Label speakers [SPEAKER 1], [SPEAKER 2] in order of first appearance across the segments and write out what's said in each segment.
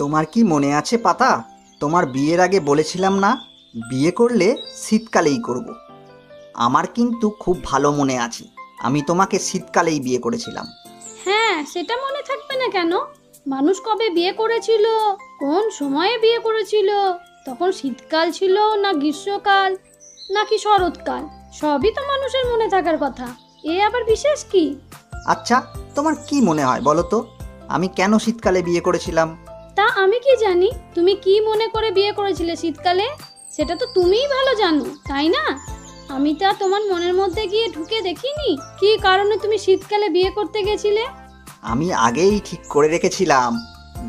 [SPEAKER 1] তোমার কি মনে আছে পাতা? তোমার বিয়ের আগে বলেছিলাম না বিয়ে করলে শীতকালেই করব। আমার কিন্তু খুব ভালো মনে আছে আমি তোমাকে শীতকালেই বিয়ে করেছিলাম।
[SPEAKER 2] হ্যাঁ সেটা মনে থাকবে না কেন? মানুষ কবে বিয়ে করেছিল? কোন সময়ে বিয়ে করেছিল? তখন শীতকাল ছিল না গ্রীষ্মকাল নাকি শরৎকাল? সবই তো মানুষের মনে থাকার কথা। এ আবার বিশেষ কি?
[SPEAKER 1] আচ্ছা তোমার কি মনে হয় বলো তো? আমি কেন শীতকালে বিয়ে করেছিলাম?
[SPEAKER 2] তা আমি কি জানি? তুমি কি মনে করে বিয়ে করেছিলে শীতকালে? সেটা তো তুমিই ভালো জানো, তাই না? আমি তা তোমার মনের মধ্যে গিয়ে ঢুকে দেখিনি। কি কারণে তুমি শীতকালে বিয়ে করতে গেছিলে?
[SPEAKER 1] আমি আগেই ঠিক করে রেখেছিলাম।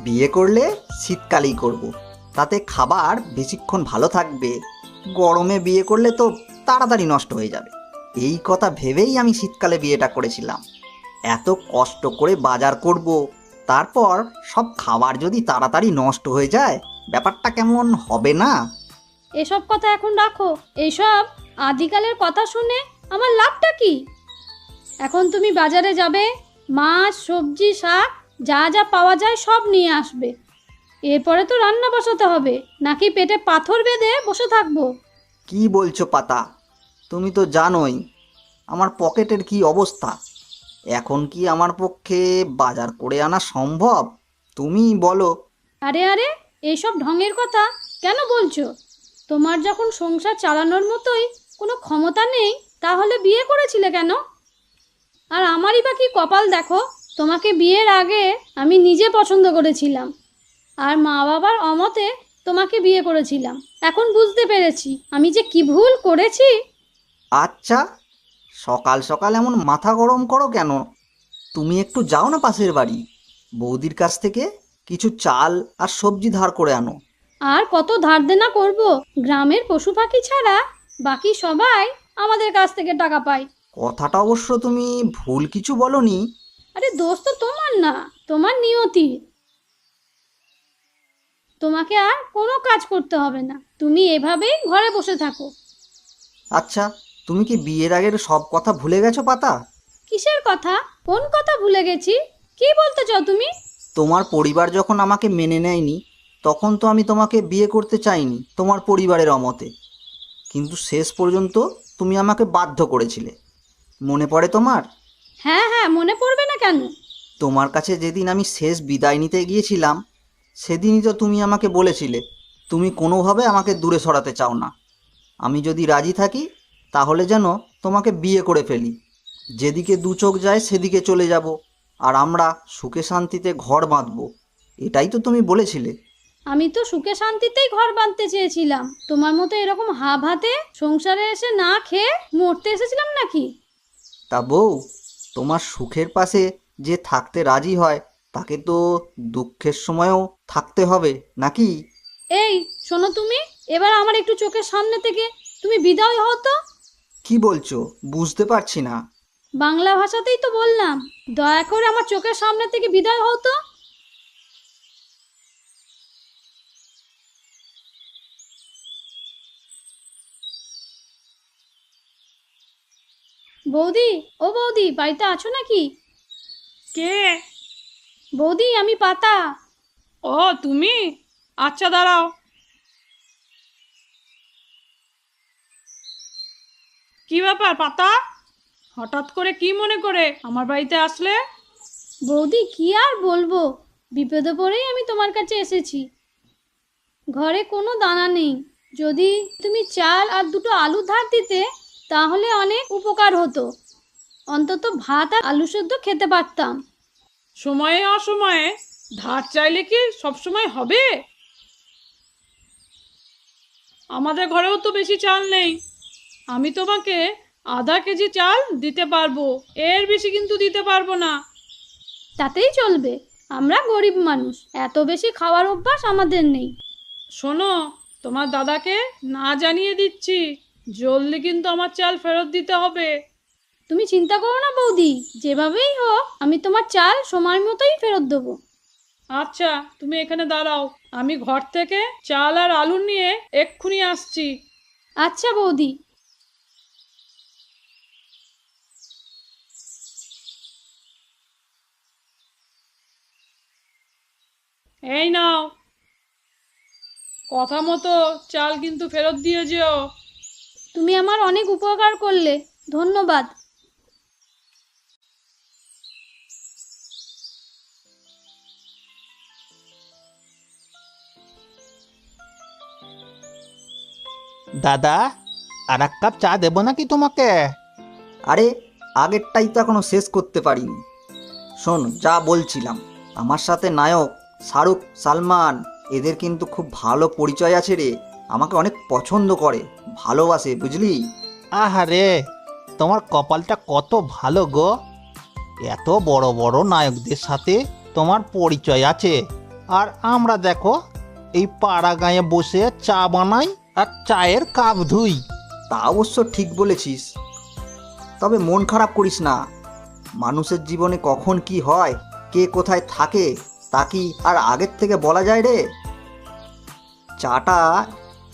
[SPEAKER 1] বিয়ে করলে শীতকালেই করব। তাতে খাবার বেশিক্ষণ ভালো থাকবে। গরমে বিয়ে করলে তো তাড়াতাড়ি নষ্ট হয়ে যাবে। এই কথা ভেবেই আমি শীতকালে বিয়েটা করেছিলাম। এত কষ্ট করে বাজার করব তারপর সব খাবার যদি তাড়াতাড়ি নষ্ট হয়ে যায় ব্যাপারটা কেমন হবে না?
[SPEAKER 2] এসব কথা এখন রাখো। এইসব আদিকালের কথা শুনে আমার লাভটা কি? এখন তুমি বাজারে যাবে মাছ সবজি শাক যা যা পাওয়া যায় সব নিয়ে আসবে। এরপরে তো রান্না বসাতে হবে নাকি পেটে পাথর বেঁধে বসে থাকব?
[SPEAKER 1] কি বলছো পাতা? তুমি তো জানোই আমার পকেটের কি অবস্থা? এখন কি আমার পক্ষে বাজার করে আনা সম্ভব? তুমি বলো।
[SPEAKER 2] আরে আরে এইসব ঢঙের কথা কেন বলছো? তোমার যখন সংসার চালানোর মতোই কোনো ক্ষমতা নেই তাহলে বিয়ে করেছিলে কেন? আর আমারই বা কি কপাল দেখো? তোমাকে বিয়ের আগে আমি নিজে পছন্দ করেছিলাম আর মা বাবার অমতে তোমাকে বিয়ে করেছিলাম। এখন বুঝতে পেরেছি আমি যে কি ভুল করেছি।
[SPEAKER 1] আচ্ছা সকাল সকাল এমন মাথা গরম করো কেন? তুমি একটু যাও না পাশের বাড়ি। বৌদির কাছ থেকে কিছু চাল আর সবজি ধার করে আনো।
[SPEAKER 2] আর কত ধার দেনা করব? গ্রামের পশু পাখি ছাড়া বাকি সবাই আমাদের কাছ থেকে টাকা পায়।
[SPEAKER 1] কথাটা অবশ্য তুমি ভুল কিছু বলনি।
[SPEAKER 2] আরে দোষ তো তোমার না তোমার নিয়তি। তোমাকে আর কোনো কাজ করতে হবে না। তুমি এভাবেই ঘরে বসে থাকো।
[SPEAKER 1] আচ্ছা তুমি কি বিয়ের আগের সব কথা ভুলে গেছো পাতা?
[SPEAKER 2] কিসের কথা? কোন কথা ভুলে গেছি? কি বলতে চাও তুমি?
[SPEAKER 1] তোমার পরিবার যখন আমাকে মেনে নেয়নি তখন তো আমি তোমাকে বিয়ে করতে চাইনি তোমার পরিবারের অমতে। কিন্তু শেষ পর্যন্ত তুমি আমাকে বাধ্য করেছিলে। মনে পড়ে তোমার?
[SPEAKER 2] হ্যাঁ হ্যাঁ মনে পড়বে না কেন?
[SPEAKER 1] তোমার কাছে যেদিন আমি শেষ বিদায় নিতে গিয়েছিলাম সেদিনই তো তুমি আমাকে বলেছিলে তুমি কোনোভাবে আমাকে দূরে সরাতে চাও না। আমি যদি রাজি থাকি তাহলে যেন তোমাকে বিয়ে করে ফেলি। যেদিকে দু চোখ যায় সেদিকে চলে যাব আর আমরা সুখে শান্তিতে ঘর বাঁধবো। এটাই তো তুমি বলেছিলে।
[SPEAKER 2] আমি তো সুখে শান্তিতেই ঘর বাঁধতে চেয়েছিলাম। তোমার মতো এরকম হাব হাতে সংসারে এসে না খেয়ে মরতে এসেছিলাম নাকি?
[SPEAKER 1] তা বউ তোমার সুখের পাশে যে থাকতে রাজি হয় তাকে তো দুঃখের সময়ও থাকতে হবে নাকি?
[SPEAKER 2] এই শোনো তুমি এবার আমার একটু চোখের সামনে থেকে। তুমি বিদায় হও তো।
[SPEAKER 1] কি বলছো? বুঝতে পারছি না।
[SPEAKER 2] বাংলা ভাষাতেই তো বললাম। দয়া করে আমার চোখের সামনে থেকে বিদায় হও তো। বৌদি ও বৌদি বাড়িতে আছো নাকি?
[SPEAKER 3] কে?
[SPEAKER 2] বৌদি আমি পাতা।
[SPEAKER 3] ও তুমি? আচ্ছা দাঁড়াও। কি ব্যাপার পাতা? হঠাৎ করে কি মনে করে আমার বাড়িতে আসলে?
[SPEAKER 2] বৌদি কি আর বলব? বিপদে পড়েই আমি তোমার কাছে এসেছি। ঘরে কোনো দানা নেই। যদি তুমি চাল আর দুটো আলু ধার দিতে তাহলে অনেক উপকার হতো। অন্তত ভাত আর আলু সেদ্ধ খেতে পারতাম।
[SPEAKER 3] সময়ে অসময়ে? ধার চাইলে কি সবসময় হবে? আমাদের ঘরেও তো বেশি চাল নেই। আমি তোমাকে আধা কেজি চাল দিতে পারব। এর বেশি কিন্তু দিতে পারব না।
[SPEAKER 2] তাতেই চলবে। আমরা গরিব মানুষ। এত বেশি খাওয়ার অভ্যাস আমাদের নেই।
[SPEAKER 3] শোনো তোমার দাদাকে না জানিয়ে দিচ্ছি। জলদি কিন্তু আমার চাল ফেরত দিতে হবে।
[SPEAKER 2] তুমি চিন্তা করো না বৌদি। যেভাবেই হোক আমি তোমার চাল সময় মতোই ফেরত দেবো।
[SPEAKER 3] আচ্ছা তুমি এখানে দাঁড়াও। আমি ঘর থেকে চাল আর আলু নিয়ে এক্ষুনি আসছি।
[SPEAKER 2] আচ্ছা বৌদি।
[SPEAKER 3] এই নাও। কথা মতো চাল কিন্তু ফেরত দিয়ে যেও।
[SPEAKER 2] তুমি আমার অনেক উপকার করলে ধন্যবাদ।
[SPEAKER 4] দাদা আর এক কাপ চা দেবো নাকি তোমাকে?
[SPEAKER 1] আরে আগেরটাই তো এখনও শেষ করতে পারিনি। শোন যা বলছিলাম আমার সাথে নায়ক শাহরুখ সালমান এদের কিন্তু খুব ভালো পরিচয় আছে রে। আমাকে অনেক পছন্দ করে ভালোবাসে বুঝলি?
[SPEAKER 4] আহারে তোমার কপালটা কত ভালো গো। এত বড় বড় নায়কদের সাথে তোমার পরিচয় আছে। আর আমরা দেখো এই পাড়া গাঁয়ে বসে চা বানাই আর চায়ের কাপ ধুই।
[SPEAKER 1] তা অবশ্য ঠিক বলেছিস। তবে মন খারাপ করিস না। মানুষের জীবনে কখন কি হয় কে কোথায় থাকে তা কি আর আগের থেকে বলা যায় রে? চাটা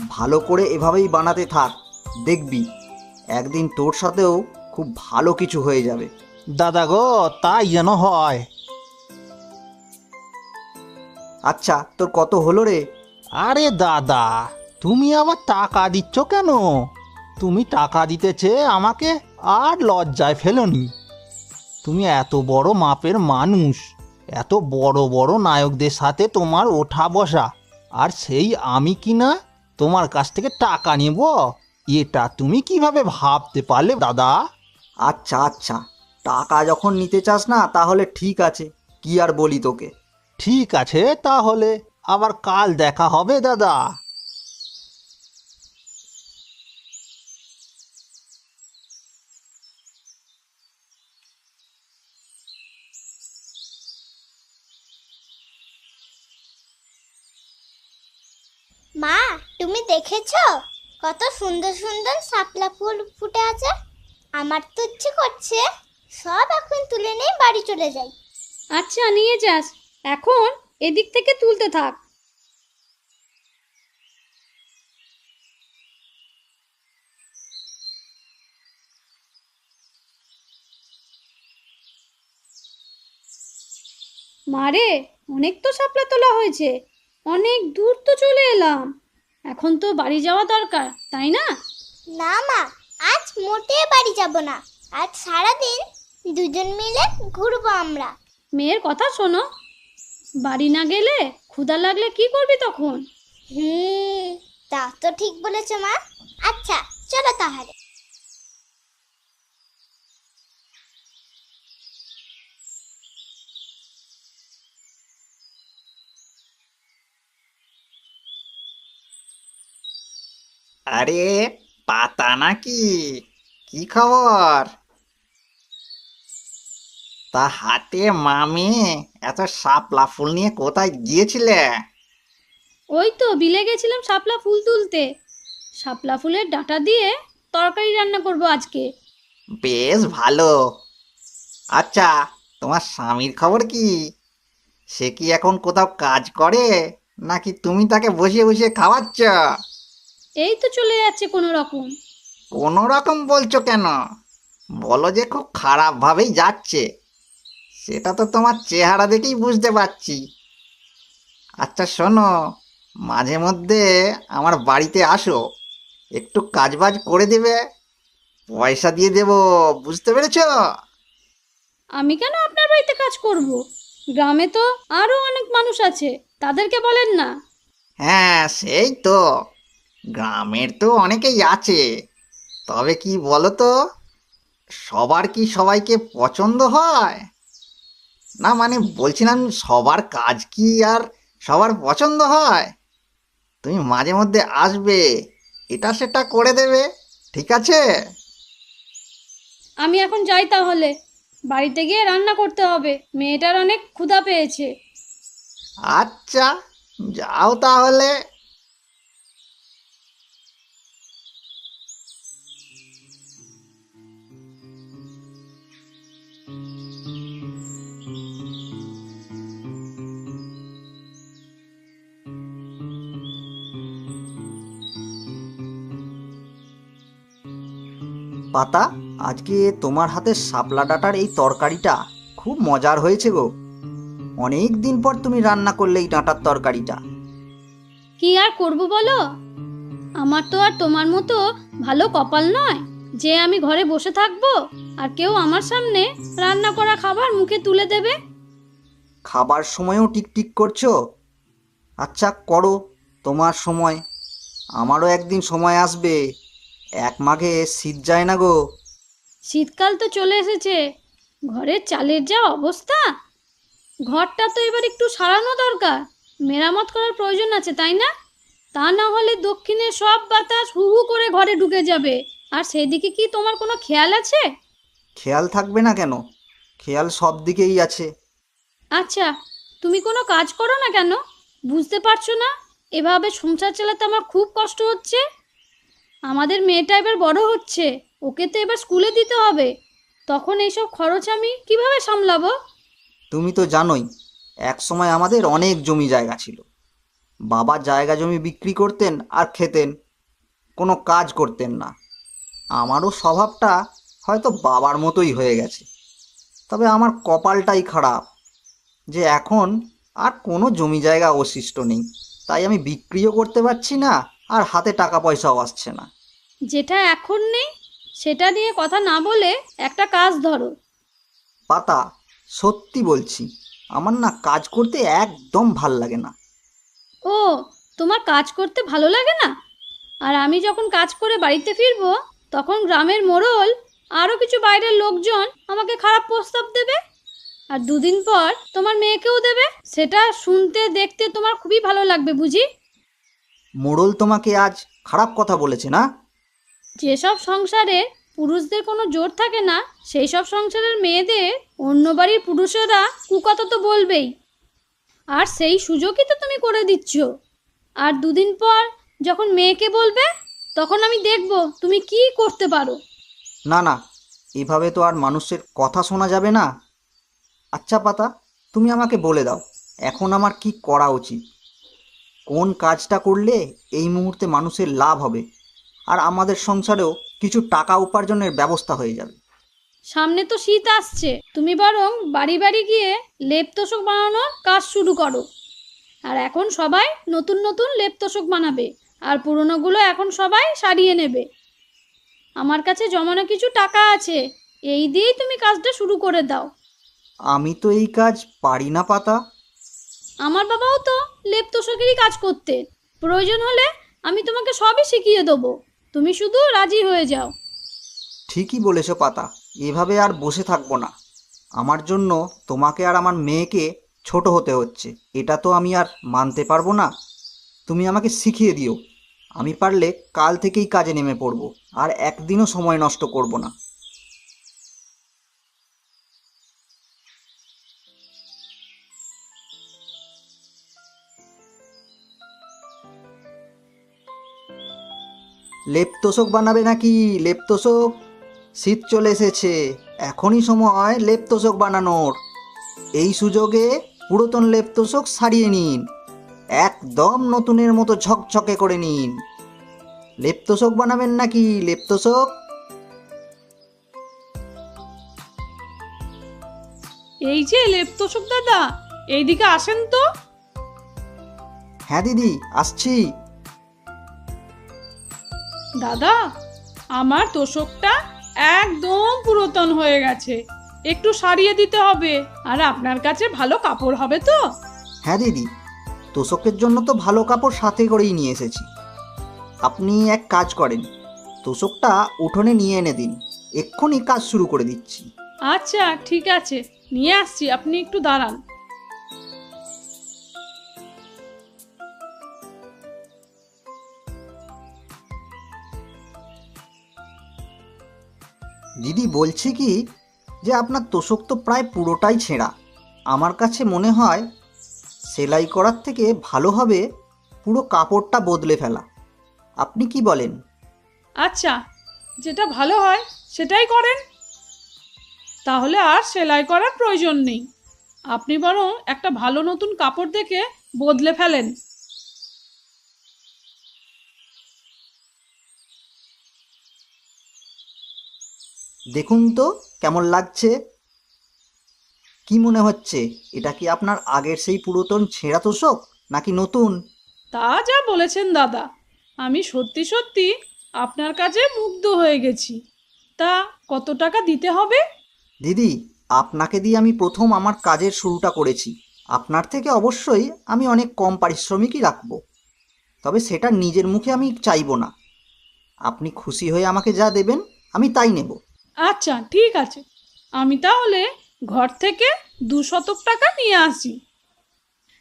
[SPEAKER 1] ভালো করে এভাবেই বানাতে থাক দেখবি। একদিন তোর সাথেও খুব ভালো কিছু হয়ে যাবে।
[SPEAKER 4] দাদা গো তাই যেন হয়।
[SPEAKER 1] আচ্ছা তোর কত হলো রে?
[SPEAKER 4] আরে দাদা তুমি আবার টাকা দিচ্ছ কেন? তুমি টাকা দিতেছে আমাকে আর লজ্জায় ফেলনি। তুমি এত বড় মাপের মানুষ। এত বড় বড় নায়কদের সাথে তোমার ওঠা বসা। আর সেই আমি কি না? তোমার কাছ থেকে টাকা নেব। এটা তুমি কীভাবে ভাবতে পারলে দাদা?
[SPEAKER 1] আচ্ছা আচ্ছা। টাকা যখন নিতে চাস না তাহলে ঠিক আছে। কি আর বলি তোকে?
[SPEAKER 4] ঠিক আছে তাহলে। আবার কাল দেখা হবে দাদা।
[SPEAKER 5] মা, তুমি দেখেছ? কত সুন্দর সুন্দর শাপলা ফুল ফুটে আছে। আমার তো ইচ্ছে করছে সব এখন তুলে নিয়ে বাড়ি চলে যাই।
[SPEAKER 2] আচ্ছা নিয়ে যাস। এখন এদিক থেকে তুলতে থাক। মারে অনেক তো শাপলা তোলা হয়েছে। অনেক দূর তো চলে এলাম। এখন তো বাড়ি যাওয়া দরকার তাই না?
[SPEAKER 5] না মা আজ মোটে বাড়ি যাব না। আজ সারাদিন দুজন মিলে ঘুরবো আমরা।
[SPEAKER 2] মেয়ের কথা শোনো। বাড়ি না গেলে ক্ষুধা লাগলে কি করবি তখন?
[SPEAKER 5] হুম তা তো ঠিক বলেছ মা। আচ্ছা চলো তাহলে।
[SPEAKER 1] আরে পাতা নাকি? কি খবর? তা হাতে মামি এত শাপলা ফুল নিয়ে কোথায় গিয়েছিলে?
[SPEAKER 2] ওই তো বিলে গেছিলাম শাপলা ফুল তুলতে। শাপলা ফুলের ডাঁটা দিয়ে তরকারি রান্না করব আজকে।
[SPEAKER 1] বেশ ভালো। আচ্ছা তোমার স্বামীর খবর কি? সে কি এখন কোথাও কাজ করে নাকি তুমি তাকে বসে বসে খাওয়াচ্ছ?
[SPEAKER 2] এই তো চলে যাচ্ছে কোনো রকম
[SPEAKER 1] কোনো রকম বলছো কেন? বলো যে খুব খারাপভাবেই যাচ্ছে। সেটা তো তোমার চেহারা দেখেই বুঝতে পারছি। আচ্ছা শোনো মাঝে মধ্যে আমার বাড়িতে আসো। একটু কাজবাজ করে দেবে। পয়সা দিয়ে দেবো বুঝতে পেরেছ?
[SPEAKER 2] আমি কেন আপনার বাড়িতে কাজ করব? গ্রামে তো আরও অনেক মানুষ আছে তাদেরকে বলেন না।
[SPEAKER 1] হ্যাঁ সেই তো। গ্রামের তো অনেকেই আছে। তবে কি বলো তো সবার কি সবাইকে পছন্দ হয়? না মানে বলছিলাম সবার কাজ কি আর সবার পছন্দ হয়? তুমি মাঝে মধ্যে আসবে এটা সেটা করে দেবে ঠিক আছে?
[SPEAKER 2] আমি এখন যাই তাহলে। বাড়িতে গিয়ে রান্না করতে হবে মেয়েটার অনেক ক্ষুধা পেয়েছে।
[SPEAKER 1] আচ্ছা যাও তাহলে। পাতা? আজকে তোমার হাতে শাপলা ডাটার এই তরকারিটা খুব মজার হয়েছে গো। অনেক দিন পর তুমি রান্না করলে এই ডাঁটার তরকারিটা।
[SPEAKER 2] কি আর করব বলো? আমার তো আর তোমার মতো ভালো কপাল নয় যে আমি ঘরে বসে থাকব আর কেউ আমার সামনে রান্না করা খাবার মুখে তুলে দেবে।
[SPEAKER 1] খাবার সময়ও টিকটিক করছ? আচ্ছা করো তোমার সময়। আমারও একদিন সময় আসবে। এক মাঘে শীত যায় না গো।
[SPEAKER 2] শীতকাল তো চলে এসেছে। ঘরের চালের যা অবস্থা? ঘরটা তো এবার একটু সারানো দরকার। মেরামত করার প্রয়োজন আছে তাই না? তা না হলে দক্ষিণে সব বাতাস হু হু করে ঘরে ঢুকে যাবে। আর সেদিকে কি তোমার কোনো খেয়াল আছে?
[SPEAKER 1] খেয়াল থাকবে না কেন? খেয়াল সব দিকেই আছে।
[SPEAKER 2] আচ্ছা তুমি কোনো কাজ করো না কেন? বুঝতে পারছ না? এভাবে সংসার চালাতে আমার খুব কষ্ট হচ্ছে। আমাদের মেয়েটা এবার বড় হচ্ছে, ওকে তো এবার স্কুলে দিতে হবে। তখন এইসব খরচ আমি কীভাবে সামলাবো?
[SPEAKER 1] তুমি তো জানোই এক সময় আমাদের অনেক জমি জায়গা ছিল। বাবা জায়গা জমি বিক্রি করতেন আর খেতেন, কোনো কাজ করতেন না। আমারও স্বভাবটা হয়তো বাবার মতোই হয়ে গেছে। তবে আমার কপালটাই খারাপ যে এখন আর কোনো জমি জায়গা অবশিষ্ট নেই। তাই আমি বিক্রিও করতে পারছি না আর হাতে টাকা পয়সাও আসছে না।
[SPEAKER 2] যেটা এখন নেই সেটা নিয়ে কথা না বলে একটা কাজ ধরো।
[SPEAKER 1] পাতা সত্যি বলছি আমার না কাজ করতে একদম ভালো লাগে না।
[SPEAKER 2] ও তোমার কাজ করতে ভালো লাগে না? আর আমি যখন কাজ করে বাড়িতে ফিরবো তখন গ্রামের মোড়ল আরও কিছু বাইরের লোকজন আমাকে খারাপ প্রস্তাব দেবে? আর দুদিন পর তোমার মেয়েকেও দেবে? সেটা শুনতে দেখতে তোমার খুবই ভালো লাগবে বুঝি?
[SPEAKER 1] মোড়ল তোমাকে আজ খারাপ কথা বলেছে না?
[SPEAKER 2] যেসব সংসারে পুরুষদের কোনো জোর থাকে না সেই সব সংসারের মেয়েদের অন্য বাড়ির পুরুষেরা কুকথা তো বলবেই। আর সেই সুযোগই তো তুমি করে দিচ্ছ। আর দুদিন পর যখন মেয়েকে বলবে তখন আমি দেখব তুমি কি করতে পারো।
[SPEAKER 1] না না এভাবে তো আর মানুষের কথা শোনা যাবে না। আচ্ছা পাতা তুমি আমাকে বলে দাও এখন আমার কি করা উচিত? কোন কাজটা করলে এই মুহূর্তে মানুষের লাভ হবে? আর আমাদের সংসারেও কিছু টাকা উপার্জনের ব্যবস্থা হয়ে যাবে।
[SPEAKER 2] সামনে তো শীত আসছে। তুমি বরং বাড়ি বাড়ি গিয়ে লেপ তোষক বানানোর কাজ শুরু করো। আর এখন সবাই নতুন নতুন লেপ তোষক বানাবে। আর পুরনোগুলো এখন সবাই সারিয়ে নেবে। আমার কাছে জমানো কিছু টাকা আছে। এই দিয়েই তুমি কাজটা শুরু করে দাও।
[SPEAKER 1] আমি তো এই কাজ পারি না পাতা।
[SPEAKER 2] আমার বাবাও তো লেপ তোষকেরই কাজ করতে। প্রয়োজন হলে আমি তোমাকে সবই শিখিয়ে দেবো। তুমি শুধু রাজি হয়ে যাও।
[SPEAKER 1] ঠিকই বলেছ পাতা, এভাবে আর বসে থাকব না। আমার জন্য তোমাকে আর আমার মেয়েকে ছোট হতে হচ্ছে, এটা তো আমি আর মানতে পারব না। তুমি আমাকে শিখিয়ে দিও, আমি পারলে কাল থেকেই কাজে নেমে পড়ব, আর একদিনও সময় নষ্ট করব না। লেপ তোষক বানাবে নাকি? লেপ তোষক শীত চলে এসেছে। এখনই সময় লেপ তোষক বানানোর। এই সুযোগে পুরাতন লেপ তোষক সারিয়ে নিন। একদম নতুনের মতো ঝকঝকে করে নিন। লেপ তোষক বানাবেন নাকি লেপ তোষক
[SPEAKER 3] এই যে লেপ্তশোক দাদা এইদিকে আসেন তো।
[SPEAKER 1] হ্যাঁ দিদি আসছি।
[SPEAKER 3] দাদা আমার তোষকটা একদম পুরাতন হয়ে গেছে। একটু সারিয়ে দিতে হবে আর আপনার কাছে ভালো কাপড় হবে তো?
[SPEAKER 1] হ্যাঁ দিদি তোষকের জন্য তো ভালো কাপড় সাথে করেই নিয়ে এসেছি। আপনি এক কাজ করেন তোষকটা উঠোনে নিয়ে এনে দিন এক্ষুনি কাজ শুরু করে দিচ্ছি।
[SPEAKER 3] আচ্ছা ঠিক আছে নিয়ে আসছি আপনি একটু দাঁড়ান।
[SPEAKER 1] দিদি বলছি কি যে আপনার তোষক তো প্রায় পুরোটাই ছেঁড়া। আমার কাছে মনে হয় সেলাই করার থেকে ভালো হবে পুরো কাপড়টা বদলে ফেলা। আপনি কি বলেন?
[SPEAKER 3] আচ্ছা যেটা ভালো হয় সেটাই করেন। তাহলে আর সেলাই করার প্রয়োজন নেই। আপনি বরং একটা ভালো নতুন কাপড় দেখে বদলে ফেলেন।
[SPEAKER 1] দেখুন তো কেমন লাগছে। কি মনে হচ্ছে? এটা কি আপনার আগের সেই পুরাতন ছেঁড়া তোষক নাকি নতুন?
[SPEAKER 3] তা যা বলেছেন দাদা। আমি সত্যি সত্যি আপনার কাছে মুগ্ধ হয়ে গেছি। তা কত টাকা দিতে হবে?
[SPEAKER 1] দিদি আপনাকে দিয়ে আমি প্রথম আমার কাজের শুরুটা করেছি। আপনার থেকে অবশ্যই আমি অনেক কম পারিশ্রমিকই রাখব। তবে সেটা নিজের মুখে আমি চাইব না। আপনি খুশি হয়ে আমাকে যা দেবেন আমি তাই নেব।
[SPEAKER 3] আচ্ছা ঠিক আছে। আমি তাহলে ঘর থেকে দু শতক টাকা নিয়ে আসি।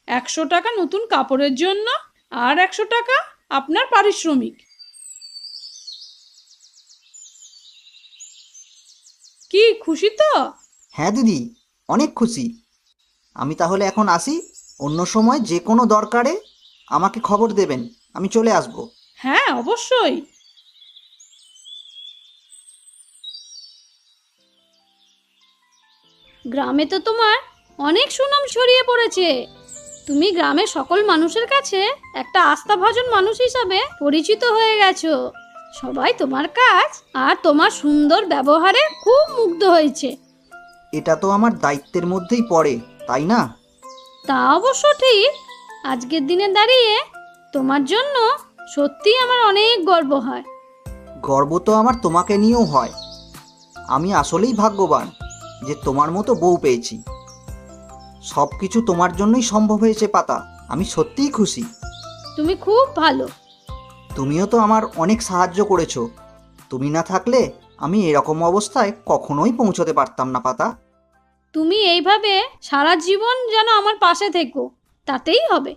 [SPEAKER 3] একশো টাকা নতুন কাপড়ের জন্য আর একশো টাকা আপনার পারিশ্রমিক। কি খুশি তো?
[SPEAKER 1] হ্যাঁ দিদি অনেক খুশি। আমি তাহলে এখন আসি অন্য সময় যে কোনো দরকারে আমাকে খবর দেবেন আমি চলে আসব।
[SPEAKER 3] হ্যাঁ অবশ্যই।
[SPEAKER 2] গ্রামে তো তোমার অনেক সুনাম ছড়িয়ে পড়েছে। তুমি গ্রামের সকল মানুষের কাছে একটা আস্থাভাজন মানুষ হিসাবে পরিচিত হয়ে গেছো। সবাই তোমার কাজ আর তোমার সুন্দর ব্যবহারে খুব মুগ্ধ হয়েছে।
[SPEAKER 1] এটা তো আমার দায়িত্বের মধ্যেই পড়ে তাই না?
[SPEAKER 2] তা অবশ্য ঠিক। আজকের দিনে দাঁড়িয়ে তোমার জন্য সত্যিই আমার অনেক গর্ব হয়।
[SPEAKER 1] গর্ব তো আমার তোমাকে নিয়েও হয়। আমি আসলেই ভাগ্যবান। যে তোমার মতো বউ পেয়েছি। সব কিছু তোমার জন্যই সম্ভব হয়েছে পাতা। আমি সত্যিই খুশি।
[SPEAKER 2] তুমি খুব ভালো।
[SPEAKER 1] তুমিও তো আমার অনেক সাহায্য করেছ। তুমি না থাকলে আমি এরকম অবস্থায় কখনোই পৌঁছতে পারতাম না পাতা।
[SPEAKER 2] তুমি এইভাবে সারা জীবন যেন আমার পাশে থেকো তাতেই হবে।